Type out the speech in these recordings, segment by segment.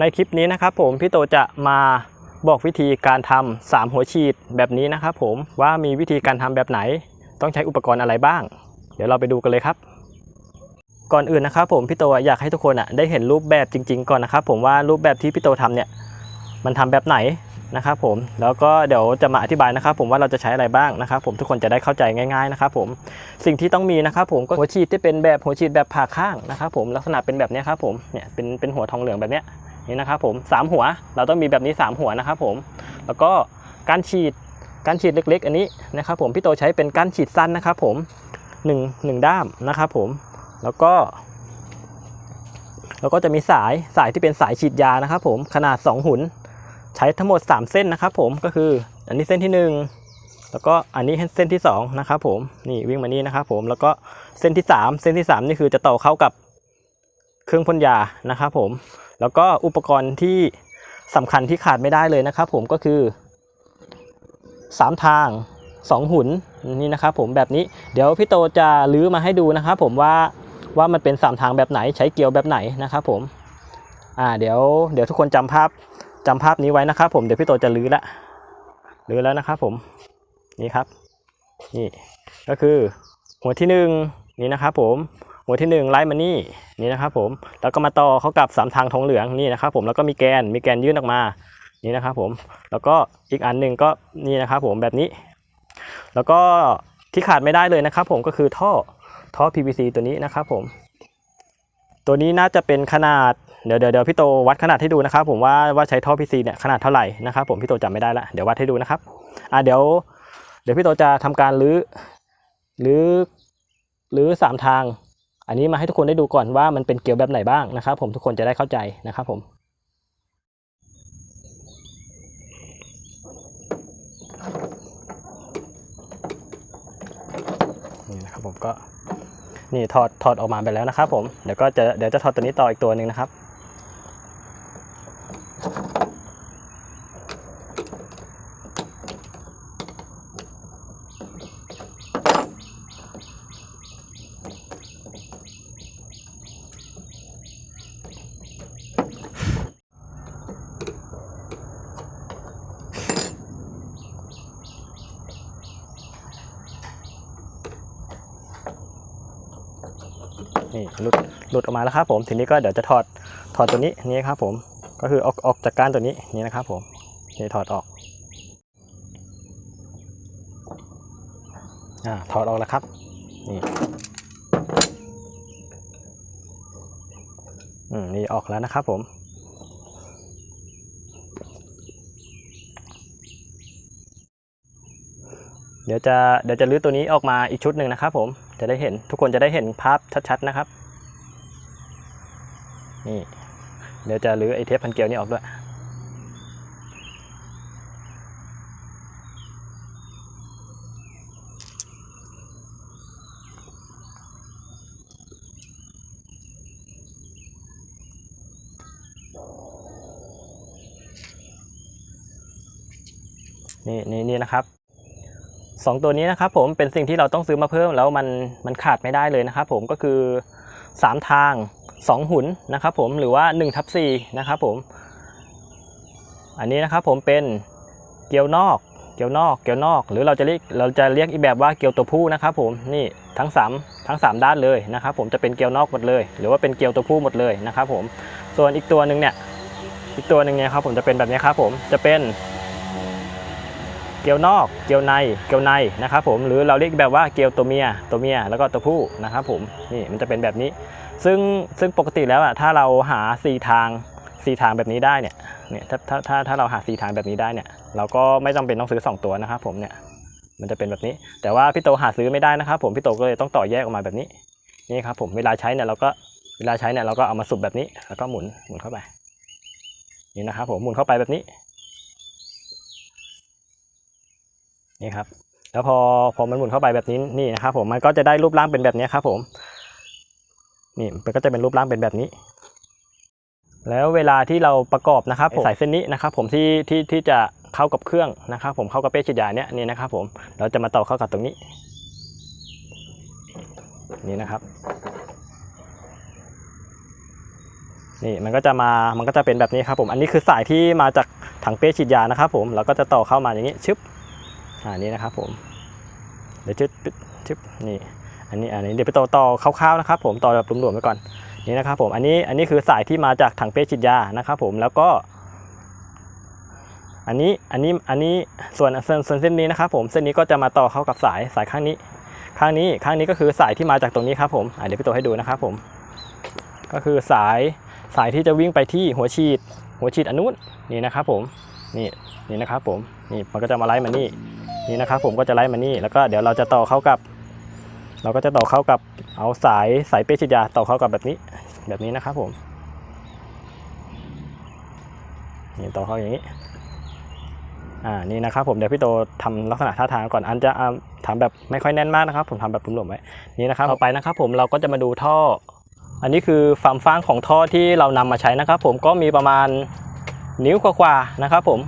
ในคลิปนี้นะครับผมพี่โตจะมาบอกวิธีการทำสามหัวฉีดแบบนี้นะครับผมว่ามีวิธีการทำแบบไหน ต้องใช้อุปกรณ์อะไรบ้าง เดี๋ยวเราไปดูกันเลยครับ ก่อนอื่นนะครับผมพี่โตอยากให้ทุกคนอะได้เห็นรูปแบบจริง ๆ ก่อนนะครับผมว่ารูปแบบที่พี่โตทำเนี่ยมันทำแบบไหนนะครับผมแล้วก็เดี๋ยวจะมาอธิบายนะครับผมว่าเราจะใช้อะไรบ้างนะครับผมทุกคนจะได้เข้าใจง่ายๆนะครับผมสิ่งที่ต้องมีนะครับผมก็หัวฉีดที่เป็นแบบหัวฉีดแบบผ่าข้างนะครับผมลักษณะเป็นแบบนี้ครับผมเนี่ยเป็นเป็นหัวทองเหลืองแบบเนี้ย นี่นะครับผมสามหัว เราต้องมีแบบนี้ 3 หัวนะครับผมแล้วก็การฉีดการฉีดเล็ก ๆ อันนี้นะครับผมพี่โตใช้เป็นการฉีดสั้นนะครับผม1 1ด้ามนะครับผมแล้วก็แล้วก็จะมีสายสายที่เป็นสายฉีดยานะครับผมขนาด 2 หุ่นใช้ทั้งหมด 3 เส้นนะครับผมก็คืออันนี้เส้นที่ 1 แล้วก็อันนี้เส้นที่2นะครับผมนี่วิ่งมานี่นะครับผมแล้วก็เส้นที่ 3 เส้นที่ 3 นี่คือจะต่อเข้ากับเครื่องพ่นยานะครับผม แล้วก็อุปกรณ์ที่สำคัญที่ขาดไม่ได้เลยนะครับผมก็คือ 3 ทาง 2 หุ่นนี่นะครับผมแบบนี้เดี๋ยวพี่โตจะลื้อมาให้ดูนะครับผมว่าว่ามันเป็น 3 ทางแบบไหนใช้เกลียวแบบไหนนะครับผมอ่าเดี๋ยวเดี๋ยวทุกคนจำภาพจำภาพนี้ไว้นะครับผมเดี๋ยวพี่โตจะลื้อละลื้อแล้วนะครับผมนี่ครับนี่ก็คือหัวที่หนึ่งนี่นะครับผม หัวที่หนึ่งไล่มานี่นี่นะครับผมแล้วก็มาต่อเข้ากับสามทางทองเหลืองนี่นะครับผมแล้วก็มีแกนมีแกนยื่นออกมานี่นะครับผมแล้วก็อีกอันหนึ่งก็นี่นะครับผมแบบนี้ แล้วก็ที่ขาดไม่ได้เลยนะครับผมก็คือท่อท่อ PVC ตัวนี้นะครับผม ตัวนี้น่าจะเป็นขนาดเดี๋ยวเดี๋ยวพี่โตวัดขนาดให้ดูนะครับ ผมว่าว่าใช้ท่อ PVC เนี่ยขนาดเท่าไหร่นะครับผมพี่โตจำไม่ได้ละเดี๋ยววัดให้ดูนะครับอ่าเดี๋ยว เดี๋ยวพี่โตจะทำการรื้อรื้อรื้อสามทาง อันนี้มาให้ทุกคนได้ดูก่อนว่ามันเป็นเกลียวแบบไหนบ้างนะครับ ผมทุกคนจะได้เข้าใจนะครับผมนี่นะครับผมก็นี่ถอดถอดออกมาไปแล้วนะครับผมเดี๋ยวก็จะเดี๋ยวจะถอดตัวนี้ต่ออีกตัวหนึ่งนะครับ นี่หลุดหลุดออกมาแล้วครับผมทีนี้ก็เดี๋ยวจะถอดถอดตัวนี้นี่ครับผมก็คือออกออกจากก้านตัวนี้นี่นะครับผมนี่ถอดออกอ่าถอดออกแล้วครับนี่อืมนี่ออกแล้วนะครับผม เดี๋ยวจะเดี๋ยวจะลื้อตัวนี้ออกมาอีกชุดหนึ่งนะครับ ผมจะได้เห็นทุกคนจะได้เห็นภาพชัดๆนะครับนี่เดี๋ยวจะรื้อไอเทปพันเกลียวนี่ออกด้วยนี่นี่นี่นะครับ สองตัวนี้นะครับผมเป็นสิ่งที่เราต้องซื้อมาเพิ่มแล้วมันมันขาดไม่ได้เลยนะครับผมก็คือ 3 ทาง 2 หุ่นนะครับผมหรือว่า1ทับ4นะครับผมอันนี้นะครับผมเป็นเกลียวนอกเกลียวนอกเกลียวนอก หรือเราจะเรียกเราจะเรียกอีกแบบว่าเกลียวตัวผู้นะครับผมนี่ทั้ง 3 ทั้ง 3 ด้านเลยนะครับผมจะเป็นเกลียวนอกหมดเลย หรือว่าเป็นเกลียวตัวผู้หมดเลยนะครับผมส่วนอีกตัวหนึ่งเนี่ยอีกตัวหนึ่งเนี่ยครับผมจะเป็นแบบนี้ครับผมจะเป็น เกลียวนอก เกลียวใน เกลียวในนะครับผม หรือเราเรียกแบบว่าเกลียวตัวเมีย ตัวเมีย แล้วก็ตัวผู้นะครับผม นี่มันจะเป็นแบบนี้ ซึ่งซึ่งปกติแล้วอะถ้าเราหาสี่ทางสี่ทางแบบนี้ได้เนี่ย เนี่ยถ้าถ้าถ้าถ้าเราหาสี่ทางแบบนี้ได้เนี่ย เราก็ไม่จำเป็นต้องซื้อสองตัวนะครับผมเนี่ย มันจะเป็นแบบนี้ แต่ว่าพี่โตหาซื้อไม่ได้นะครับผม พี่โตก็เลยต้องต่อแยกออกมาแบบนี้ นี่ครับผม เวลาใช้เนี่ยเราก็เวลาใช้เนี่ยเราก็เอามาสุบแบบนี้ แล้วก็หมุนหมุนเข้าไป นี่นะครับผม หมุนเข้าไปแบบนี้ นี่ครับแล้วพอพอมันหมุนเข้าไปแบบนี้นี่นะครับผมมันก็จะได้รูปร่างเป็นแบบนี้ครับผมนี่มันก็จะเป็นรูปร่างเป็นแบบนี้ แล้วเวลาที่เราประกอบนะครับผมสายเส้นนี้นะครับ ผมที่ที่ที่จะเข้ากับเครื่องนะครับ ผมเข้ากับเป้ฉีดยาเนี้ยนี่นะครับ ผมเราจะมาต่อเข้ากับตรงนี้ นี่นะครับ นี่มันก็จะมามันก็จะเป็นแบบนี้ครับผม อันนี้คือสายที่มาจากถังเป้ฉีดยานะครับ ผมเราก็จะต่อเข้ามาอย่างนี้ชึบ อ่านี่นะครับผมเดี๋ยวชึบชึบนี่อันนี้อันนี้เดี๋ยวไปต่อต่อคร่าวๆนะครับ ผมต่อแบบรวมๆไปก่อนนี่นะครับผมอันนี้อันนี้คือสายที่มาจากถังเป้ฉีดยานะครับผมแล้วก็ อันนี้อันนี้อันนี้ส่วนส่วนเส้นนี้นะครับผมเส้นนี้ก็จะมาต่อเข้ากับสายสายข้างนี้ ข้างนี้ข้างนี้ก็คือสายที่มาจากตรงนี้ครับผมเดี๋ยวพี่โตให้ดูนะครับผมก็คือสายสายที่จะวิ่งไปที่หัวฉีด หัวฉีดอนนู้นนี่นะครับผมนี่นี่นะครับผมนี่มันก็จะมาไล่มานี่ นี่นะครับผมก็จะไล่มานี่แล้วก็เดี๋ยวเราจะต่อเข้ากับ เราก็จะต่อเข้ากับเอาสายสายเป้ฉีดยาต่อเข้ากับแบบนี้ แบบนี้นะครับผมนี่ต่อเข้าอย่างนี้อ่านี่นะครับผมเดี๋ยวพี่โตทำลักษณะท่าทางก่อนอันจะอ่าทำแบบไม่ค่อยแน่นมากนะครับ ผมทำแบบหลวมๆไว้นี่นะครับต่อไปนะครับ ผมเราก็จะมาดูท่อ อันนี้คือความฟ้างของท่อที่เรานำมาใช้นะครับ ผมก็มีประมาณนิ้วกว่าๆนะครับ ผม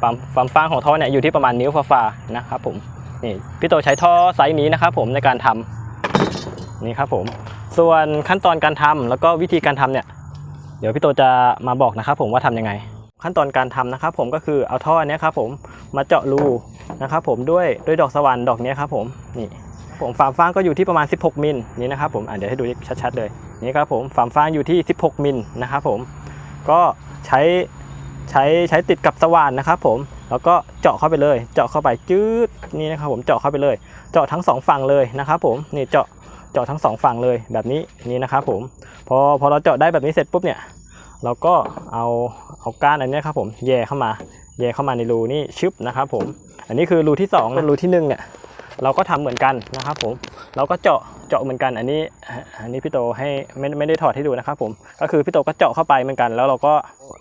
ความความฟ้างของท่อเนี่ยอยู่ที่ประมาณนิ้วฟ้าๆนะครับผมนี่พี่โตใช้ท่อไซส์นี้นะครับผมในการทำนี่ครับผมส่วนขั้นตอนการทำแล้วก็วิธีการทำเนี่ยเดี๋ยวพี่โตจะมาบอกนะครับผมว่าทำยังไง ขั้นตอนการทำนะครับผมก็คือเอาท่อเนี้ยครับผมมาเจาะรูนะครับผมด้วยด้วยดอกสว่านดอกเนี้ยครับผมนี่ผมฝามฟ้างก็อยู่ที่ประมาณ 16 มิลนี่นะครับผมอะเดี๋ยวให้ดูชัดๆเลยนี่ครับผมฝามฟ้างอยู่ที่ 16 มิลนะครับผมก็ใช้ ใช้ใช้ติดกับสว่านนะครับผมแล้วก็เจาะเข้าไปเลย เจาะเข้าไปจืดนี่นะครับผมเจาะเข้าไปเลย เจาะทั้งสองฝั่งเลยนะครับผมนี่เจาะเจาะทั้งสองฝั่งเลยแบบนี้นี่นะครับผมพอพอเราเจาะได้แบบนี้เสร็จปุ๊บเนี่ยเราก็เอาเอาก้านอันเนี้ยครับผมแย่เข้ามาแย่เข้ามาในรูนี่ชึบนะครับผม อันนี้คือรูที่2เป็นรูที่1เนี่ยเราก็ทำเหมือนกันนะครับผม เราก็เจาะ เจาะเหมือนกัน อันนี้อันนี้พี่โตให้ไม่ไม่ได้ถอดให้ดูนะครับผมก็คือพี่โตก็เจาะเข้าไปเหมือนกัน แล้วเราก็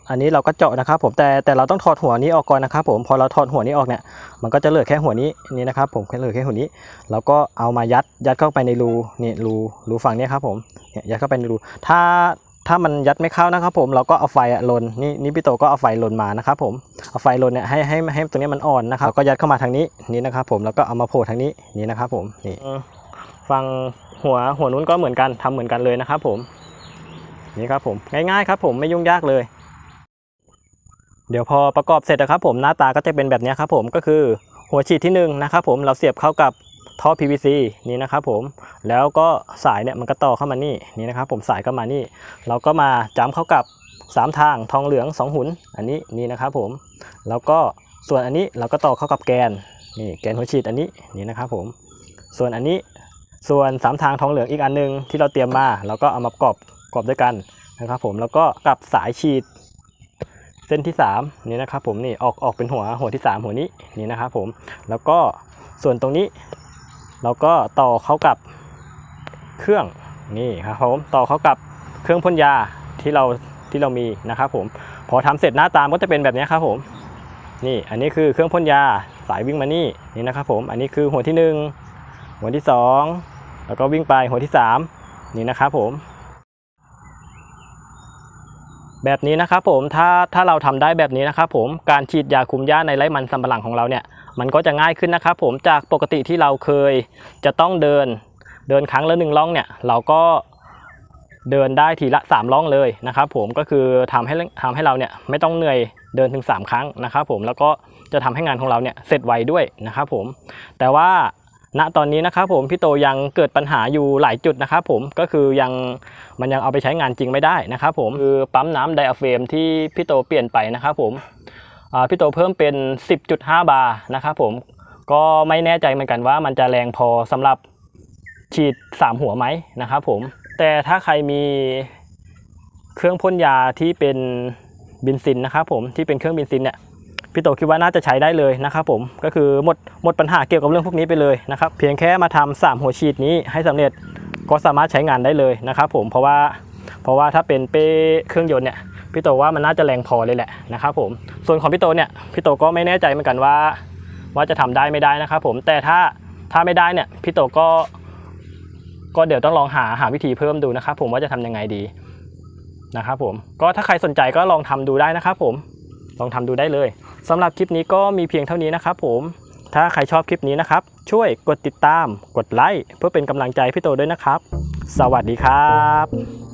อันนี้เราก็เจาะนะครับผมแต่แต่เราต้องถอดหัวนี้ออกก่อนนะครับผมพอเราถอดหัวนี้ออกเนี่ยมันก็จะเหลือแค่หัวนี้นี่นะครับผมแค่เหลือแค่หัวนี้เราก็เอามายัดยัดเข้าไปในรูนี่รูรูฝั่งนี้ครับผมเนี่ยยัดเข้าไปในรูถ้าถ้ามันยัดไม่เข้านะครับผมเราก็เอาไฟลนนี่นี่พี่โตก็เอาไฟลนมานะครับผมเอาไฟลนเนี่ยให้ให้ให้ตัวนี้มันอ่อนนะครับก็ยัดเข้ามาทางนี้นี่นะครับผมแล้วก็เอามาโผล่ทางนี้นี่นะครับผมนี่ ฟังหัวหัวนู้นก็เหมือนกันทำเหมือนกันเลยนะครับผมนี่ครับผมง่ายๆครับผมไม่ยุ่งยากเลย เดี๋ยวพอประกอบเสร็จนะครับผมหน้าตาก็จะเป็นแบบนี้ครับผมก็คือหัวฉีดที่หนึ่งนะครับผมเราเสียบเข้ากับท่อ PVC นี่นะครับผมแล้วก็สายเนี่ยมันก็ต่อเข้ามานี่นี่นะครับผมสายก็มานี่ เราก็มาจ้ำเข้ากับ 3 ทางทองเหลือง 2 หุนอันนี้นี่นะครับผมแล้วก็ส่วนอันนี้เราก็ต่อเข้ากับแกนนี่แกนหัวฉีดอันนี้นี่นะครับผมส่วนอันนี้ ส่วน3ทางทองเหลืองอีกอันหนึงที่เราเตรียมมาเราก็เอามากรอบกรอบด้วยกันนะครับ ผมแล้วก็กับสายฉีดเส้นที่3นี่นะครับ ผมนี่ออกออกเป็นหัวหัวที่ 3 หัวนี้นี่นะครับ ผมแล้วก็ส่วนตรงนี้ เราก็ต่อเข้ากับเครื่องนี่ครับผมต่อเข้ากับเครื่องพ่นยาที่เราที่เรามีนะครับผมพอทำเสร็จหน้าตามก็จะเป็นแบบนี้ครับผมนี่อันนี้คือเครื่องพ่นยาสายวิ่งมานี่นี่นะครับผมอันนี้คือหัวที่หนึ่ง หัวที่สองแล้วก็วิ่งไปหัวที่สามนี่นะครับผม แบบนี้นะครับผมถ้าถ้าเราทำได้แบบนี้นะครับผมการฉีดยาคุมหญ้าในไร่มันสำปะหลังของเราเนี่ยมันก็จะง่ายขึ้นนะครับผมจากปกติที่เราเคยจะต้องเดิน เดินครั้งละหนึ่งล่องเนี่ยเราก็เดินได้ทีละ 3 ล่องเลยนะครับผมก็คือทำให้ทำให้เราเนี่ยไม่ต้องเหนื่อยเดินถึง 3 ครั้งนะครับผมแล้วก็จะทำให้งานของเราเนี่ยเสร็จไวด้วยนะครับผมแต่ว่า ณตอนนี้นะครับผมพี่โตยังเกิดปัญหาอยู่หลายจุดนะครับผมก็คือยังมันยังเอาไปใช้งานจริงไม่ได้นะครับผมคือปั๊มน้ำไดอะเฟรมที่พี่โตเปลี่ยนไปนะครับผมพี่โตเพิ่มเป็น 10.5 บาร์นะครับผมก็ไม่แน่ใจเหมือนกันว่ามันจะแรงพอสำหรับฉีด 3 หัวไหมนะครับผมแต่ถ้าใครมีเครื่องพ่นยาที่เป็นบินซินนะครับผมที่เป็นเครื่องบินซินเนี่ย พี่โตคิดว่าน่าจะใช้ได้เลยนะครับผมก็คือหมดหมดปัญหาเกี่ยวกับเรื่องพวกนี้ไปเลยนะครับเพียงแค่มาทำสามหัวฉีดนี้ให้สำเร็จก็สามารถใช้งานได้เลยนะครับผมเพราะว่าเพราะว่าถ้าเป็นเป้เครื่องยนต์เนี่ยพี่โตว่ามันน่าจะแรงพอเลยแหละนะครับผมส่วนของพี่โตเนี่ยพี่โตก็ไม่แน่ใจเหมือนกันว่า ว่าจะทำได้ไม่ได้นะครับผมแต่ถ้าถ้าไม่ได้เนี่ยพี่โตก็ก็เดี๋ยวต้องลองหาหาวิธีเพิ่มดูนะครับผมว่าจะทำยังไงดีนะครับผมก็ถ้าใครสนใจก็ลองทำดูได้นะครับผมลองทำดูได้เลย สำหรับคลิปนี้ก็มีเพียงเท่านี้นะครับผมถ้าใครชอบคลิปนี้นะครับ ช่วยกดติดตาม กดไลค์เพื่อเป็นกำลังใจพี่โตด้วยนะครับ สวัสดีครับ